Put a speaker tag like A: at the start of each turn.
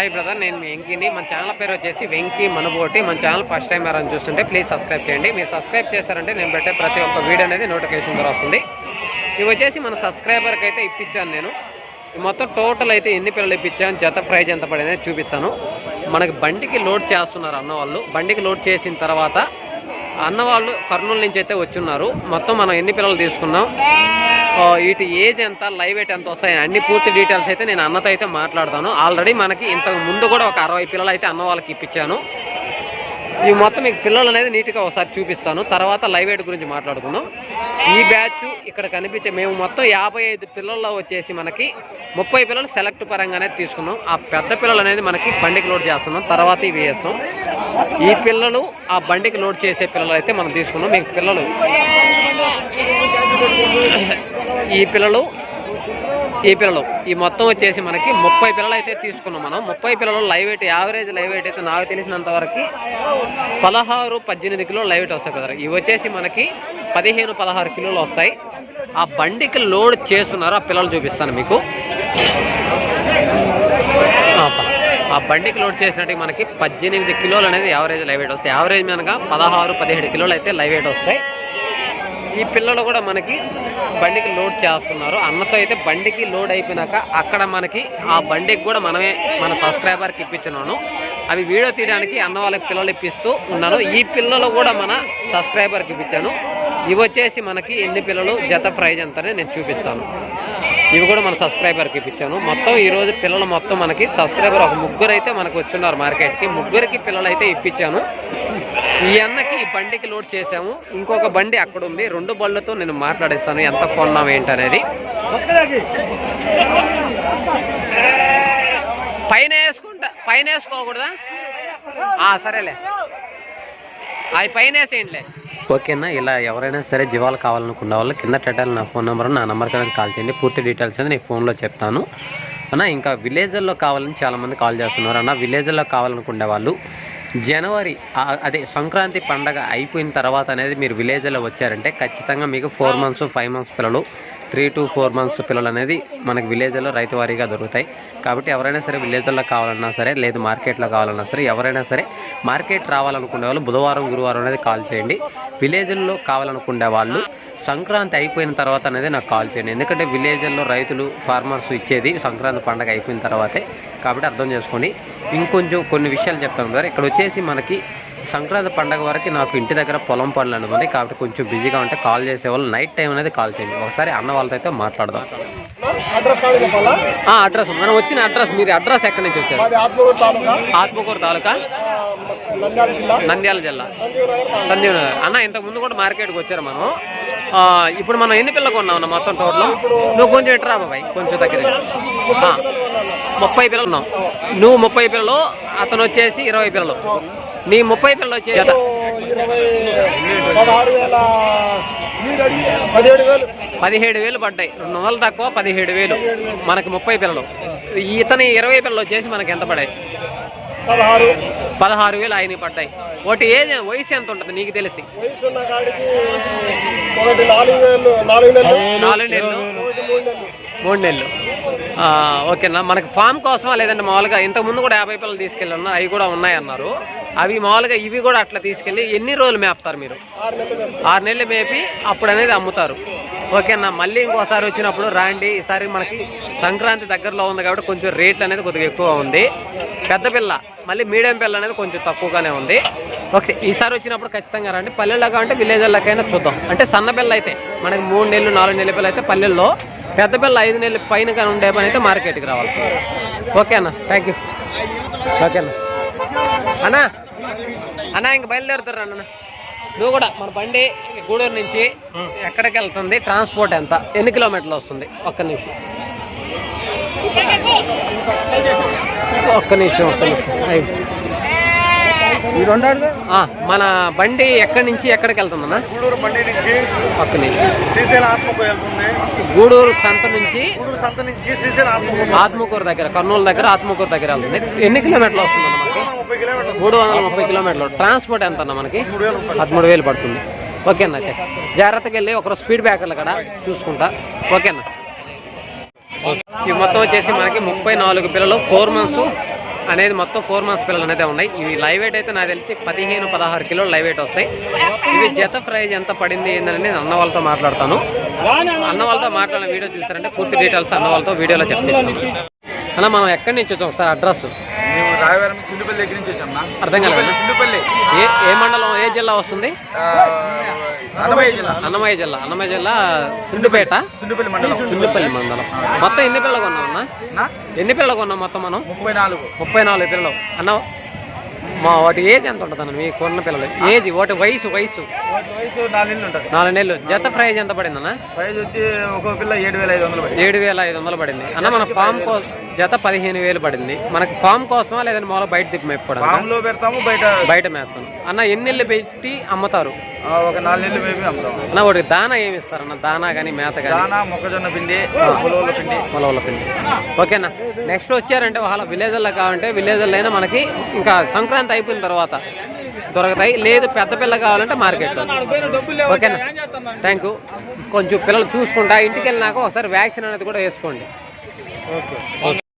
A: Hi brother నేను మీ వెంకీని. మన channel పేరు వచ్చేసి వెంకీ మనబోటి. మన ఛానల్ ఫస్ట్ టైం ఎవరైనా చూస్తుంటే ప్లీజ్ సబ్స్క్రైబ్ చేయండి. మీరు సబ్స్క్రైబ్ చేశారంటే నేను పెట్టే ప్రతి ఒక్క వీడియో అనేది నోటిఫికేషన్ ద్వారా వస్తుంది. ఇవి వచ్చేసి మన సబ్స్క్రైబర్కి అయితే ఇప్పించాను నేను. మొత్తం టోటల్ అయితే ఎన్ని పిల్లలు ఇప్పించాను? జత ప్రైజ్ ఎంత పడింది చూపిస్తాను. మనకి బండికి లోడ్ చేస్తున్నారు అన్న వాళ్ళు. బండికి లోడ్ చేసిన తర్వాత అన్నవాళ్ళు కర్నూలు నుంచి అయితే వచ్చున్నారు. మొత్తం మనం ఎన్ని పిల్లలు తీసుకున్నాం? వీటి ఏజ్ ఎంత లైవ్ ఎయిట్ ఎంత వస్తాయి అన్ని పూర్తి డీటెయిల్స్ అయితే నేను అన్నతో అయితే మాట్లాడతాను. ఆల్రెడీ మనకి ఇంతకు ముందు కూడా ఒక అరవై పిల్లలు అయితే అన్న వాళ్ళకి ఇప్పించాను. ఈ మొత్తం మీకు పిల్లలు అనేది నీట్గా ఒకసారి చూపిస్తాను. తర్వాత లైవ్ ఎయిట్ గురించి మాట్లాడుకుందాం. ఈ బ్యాచ్ ఇక్కడ కనిపించే మేము మొత్తం యాభై ఐదు పిల్లల్లో వచ్చేసి మనకి ముప్పై పిల్లలు సెలెక్ట్ పరంగానే తీసుకున్నాం. ఆ పెద్ద పిల్లలు అనేది మనకి బండికి లోడ్ చేస్తున్నాం. తర్వాత ఇవి వేస్తాం. ఈ పిల్లలు ఆ బండికి లోడ్ చేసే పిల్లలు అయితే మనం తీసుకున్నాం. మీకు పిల్లలు ఈ పిల్లలు ఈ పిల్లలు ఈ మొత్తం వచ్చేసి మనకి ముప్పై పిల్లలు అయితే తీసుకున్నాం మనం. ముప్పై పిల్లలు live weight average live weight అయితే నాకు తెలిసినంత వరకు పదహారు పద్దెనిమిది కిలోలు లైవ్ వెయిట్ వస్తాయి కదా ఇవి వచ్చేసి మనకి పదిహేను పదహారు కిలోలు వస్తాయి. ఆ బండికి లోడ్ చేస్తున్నారు ఆ పిల్లలు చూపిస్తాను మీకు. ఆ బండికి లోడ్ చేసినట్టు మనకి పద్దెనిమిది కిలోలు అనేది యావరేజ్ లైవ్ వెయిట్ వస్తాయి. యావరేజ్ మనగా పదహారు పదిహేడు కిలోలు అయితే లైవ్ వెయిట్ వస్తాయి. ఈ పిల్లలు కూడా మనకి బండికి లోడ్ చేస్తున్నారు. అన్నతో అయితే బండికి లోడ్ అయిపోయినాక అక్కడ మనకి ఆ బండికి కూడా మనమే మన సబ్స్క్రైబర్కి ఇప్పించున్నాను అవి వీడియో తీయడానికి అన్న వాళ్ళకి పిల్లలు ఇప్పిస్తూ ఉన్నాను. ఈ పిల్లలు కూడా మన సబ్స్క్రైబర్కి ఇప్పించాను. ఇవి వచ్చేసి మనకి ఎన్ని పిల్లలు జత ప్రైజ్ అంతనే నేను చూపిస్తాను. ఇవి కూడా మన సబ్స్క్రైబర్కి ఇప్పించాను. మొత్తం ఈరోజు పిల్లలు మొత్తం మనకి సబ్స్క్రైబర్ ఒక ముగ్గురు అయితే మనకు వచ్చిన్నారు మార్కెట్కి. ముగ్గురికి పిల్లలు అయితే ఇప్పించాను. ఈ అన్నకి ఈ బండికి లోడ్ చేసాము ఇంకొక బండి అక్కడ ఉంది. రెండు బళ్ళతో నేను మాట్లాడిస్తాను. ఎంత కొన్నాం ఏంటనేది. పైన వేసుకుంటా. పైన వేసుకోకూడదా? ఆ, సరేలే. అవి పైన వేసేయండిలే. ఓకేనా? ఇలా ఎవరైనా సరే జీవాలు కావాలనుకున్న వాళ్ళు కింద టైటిల్ నా ఫోన్ నెంబర్ నా నెంబర్ అనేది కాల్ చేయండి. పూర్తి డీటెయిల్స్ అనేది నేను ఫోన్లో చెప్తాను. అన్న ఇంకా విలేజ్ల్లో కావాలని చాలామంది కాల్ చేస్తున్నారు. అన్న విలేజ్ల్లో కావాలనుకునే వాళ్ళు జనవరి అదే సంక్రాంతి పండగ అయిపోయిన తర్వాత అనేది మీరు విలేజ్లో వచ్చారంటే ఖచ్చితంగా మీకు ఫోర్ మంత్స్ ఫైవ్ మంత్స్ పిల్లలు త్రీ టు ఫోర్ మంత్స్ పిల్లలు అనేది మనకి విలేజ్లో రైతు వారీగా దొరుకుతాయి. కాబట్టి ఎవరైనా సరే విలేజ్లో కావాలన్నా సరే లేదు మార్కెట్లో కావాలన్నా సరే ఎవరైనా సరే మార్కెట్ రావాలనుకునే వాళ్ళు బుధవారం గురువారం అనేది కాల్ చేయండి. విలేజ్ల్లో కావాలనుకునే వాళ్ళు సంక్రాంతి అయిపోయిన తర్వాత అనేది నాకు కాల్ చేయండి. ఎందుకంటే విలేజ్ల్లో రైతులు ఫార్మర్స్ ఇచ్చేది సంక్రాంతి పండగ అయిపోయిన తర్వాతే. కాబట్టి అర్థం చేసుకోండి. ఇంకొంచెం కొన్ని విషయాలు చెప్తాను సార్ ఇక్కడ వచ్చేసి మనకి సంక్రాంతి పండగ వరకు నాకు ఇంటి దగ్గర పొలం పనులు అనేది ఉంది. కాబట్టి కొంచెం బిజీగా ఉంటే కాల్ చేసే వాళ్ళు నైట్ టైం అనేది కాల్ చేయండి. ఒకసారి అన్న వాళ్ళతో అయితే మాట్లాడదాం.
B: అడ్రస్
A: మనం వచ్చిన అడ్రస్ మీరు అడ్రస్ ఎక్కడి నుంచి వచ్చారు? ఆత్మకూరు తాలూకా.
B: నంద్యాల జిల్లా. సంజీవ్ నగర్
A: అన్న ఇంతకు ముందు కూడా మార్కెట్కి వచ్చారు మనం. ఇప్పుడు మనం ఎన్ని పిల్లలు కొన్నాం అన్న మొత్తం టోటల్? నువ్వు కొంచెం ఇట్రా బాబాయ్. కొంచెం దగ్గర ముప్పై పిల్లలు ఉన్నాం నువ్వు ముప్పై పిల్లలు అతను వచ్చేసి ఇరవై పిల్లలు. నీ ముప్పై పిల్లలు వచ్చేసి
B: పదిహేడు వేలు.
A: పడ్డాయి. రెండు వందలు తక్కువ పదిహేడు వేలు. మనకి ముప్పై పిల్లలు. ఇతని ఇరవై పిల్లలు వచ్చేసి మనకి ఎంత పడాయి
B: పదహారు.
A: పదహారు వేలు ఆయన పడ్డాయి. ఒకటి ఏజ్ వయసు ఎంత ఉంటుంది నీకు తెలిసి?
B: నాలుగు నెలలు. మూడు నెలలు.
A: మూడు నెలలు. ఆ, ఓకేనా. మనకి ఫామ్ కోసమా లేదంటే మామూలుగా ఇంతకు ముందు కూడా యాభై పిల్లలు తీసుకెళ్ళి ఉన్నా అవి కూడా ఉన్నాయన్నారు. అవి మామూలుగా ఇవి కూడా అట్లా తీసుకెళ్ళి ఎన్ని రోజులు మేపుతారు మీరు?
B: ఆరు నెలలు
A: మేపి అప్పుడు అనేది అమ్ముతారు. ఓకేనా? మళ్ళీ ఇంకోసారి వచ్చినప్పుడు రాండి ఈసారి మనకి సంక్రాంతి దగ్గరలో ఉంది కాబట్టి కొంచెం రేట్లు అనేది కొద్దిగా ఎక్కువ ఉంది. పెద్ద పిల్ల మళ్ళీ మీడియం పిల్ల అనేది కొంచెం తక్కువగానే ఉంది. ఓకే ఈసారి వచ్చినప్పుడు ఖచ్చితంగా రండి. పల్లెల్లో అంటే విలేజ్లకైనా చూద్దాం. అంటే సన్న పిల్ల అయితే మనకి మూడు నెలలు నాలుగు నెలల పిల్ల అయితే పల్లెల్లో పెద్ద పిల్ల ఐదు నెలల పైన కానీ ఉండే పని అయితే మార్కెట్కి రావాలి ఓకే అన్న థ్యాంక్ యూ ఓకే అన్నా అన్నా ఇంక బయలుదేరుతారు అన్న. నువ్వు కూడా మన బండి గూడూరు నుంచి ఎక్కడికి వెళ్తుంది? ట్రాన్స్పోర్ట్ ఎంత? ఎన్ని కిలోమీటర్లు వస్తుంది? ఒక్క నిమిషం. ఒక్క నిమిషం ఒక్క నిమిషం అయ్.
B: ఈ రెండు అడుగు
A: ఆ, మన బండి ఎక్కడి నుంచి ఎక్కడికి వెళ్తుందన్న?
B: గూడూరు బండి నుంచి శ్రీశైలం ఆత్మకు వెళ్తుంది.
A: గూడూరు సంత నుంచి
B: గూడూరు సంత నుంచి శ్రీశైలం ఆత్మకు
A: ఆత్మకూరు దగ్గర కర్నూలు దగ్గర ఆత్మకూరు దగ్గర వెళ్తుంది. ఎన్ని కిలోమీటర్లు వస్తుందన్న మనకి? మూడు వందల ముప్పై కిలోమీటర్లు ట్రాన్స్పోర్ట్ ఎంత అన్న మనకి పదమూడు వేలు పడుతుంది. ఓకేనా అయితే జాగ్రత్తగా వెళ్ళి ఒకరు స్పీడ్ బ్రేకర్లు కూడా చూసుకుంటా. ఓకేనా? ఇవి మొత్తం వచ్చేసి మనకి ముప్పై నాలుగు పిల్లలు ఫోర్ మంత్స్ అనేది మొత్తం ఫోర్ మంత్స్ పిల్లలు అనేది ఉన్నాయి. ఇవి లైవ్ వెయిట్ అయితే నాకు తెలిసి పదిహేను పదహారు కిలోలు లైవ్ వెయిట్ వస్తాయి. ఇవి జత ప్రైజ్ ఎంత పడింది ఏందని నేను అన్న వాళ్ళతో మాట్లాడతాను. అన్న వాళ్ళతో మాట్లాడిన వీడియో చూసారంటే పూర్తి డీటెయిల్స్ అన్న వాళ్ళతో వీడియోలో చెప్తాను అన్న మనం ఎక్కడి నుంచి వచ్చాం ఒకసారి అడ్రస్?
B: రాయవరం సుండిపల్లి దగ్గర నుంచి వచ్చాం
A: అర్థం కాలేదు.
B: సుండిపల్లి
A: ఏ ఏ మండలం ఏ జిల్లా వస్తుంది?
B: అన్నమయ్య జిల్లా.
A: అన్నమయ్య జిల్లా. అన్నమయ్య జిల్లా సుండిపేట
B: సుండిపల్లి మండలం.
A: సుండిపల్లి మండలం. మొత్తం ఎన్ని పిల్లలు కొన్నాం అన్న? ఎన్ని పిల్లలు కొన్నాం మొత్తం మనం?
B: ముప్పై నాలుగు.
A: ముప్పై నాలుగు పిల్లలు. అన్న మా వాటి ఏజ్ ఎంత ఉంటుంది అన్న మీ కొన్న పిల్లలు. ఏజ్ వాటి వయసు వయసు.
B: నాలుగు నెలలు
A: జత ప్రైజ్ ఎంత పడింది అన్న
B: ప్రైజ్ వచ్చి ఒక్కో పిల్ల ఏడు వేల ఐదు వందలు పడింది.
A: ఏడు వేల ఐదు వందలు పడింది. అన్న మన ఫామ్ కోసం జత పదిహేను వేలు పడింది. మనకి ఫామ్ కోసమా లేదంటే మామూలు బయట తిప్పి మేపుకోవడం
B: ఫామ్లో పెడతాము బయట
A: బయట మేపుతాను అన్న ఎన్ని నెలలు పెట్టి అమ్ముతారు?
B: ఒక నాలుగు నెలలు మేపి అమ్ముతాం.
A: అన్న వాటికి దానా ఏమి ఇస్తారు? అన్న దానా కానీ మేత కానీ
B: దానా మొక్కజొన్న పిండి ఉలవల పిండి.
A: పిండి. ఓకేనా నెక్స్ట్ వచ్చారంటే వాళ్ళ విలేజ్లో కావాలంటే విలేజ్లో అయినా మనకి ఇంకా సంక్రాంతి అయిపోయిన తర్వాత దొరుకుతాయి. లేదు పెద్ద పిల్ల కావాలంటే మార్కెట్లో ఓకేనా థ్యాంక్ యూ కొంచెం పిల్లలు చూసుకుంటా. ఇంటికి వెళ్ళినాక ఒకసారి వ్యాక్సిన్ అనేది కూడా వేసుకోండి.
B: ఓకే.
A: ఓకే.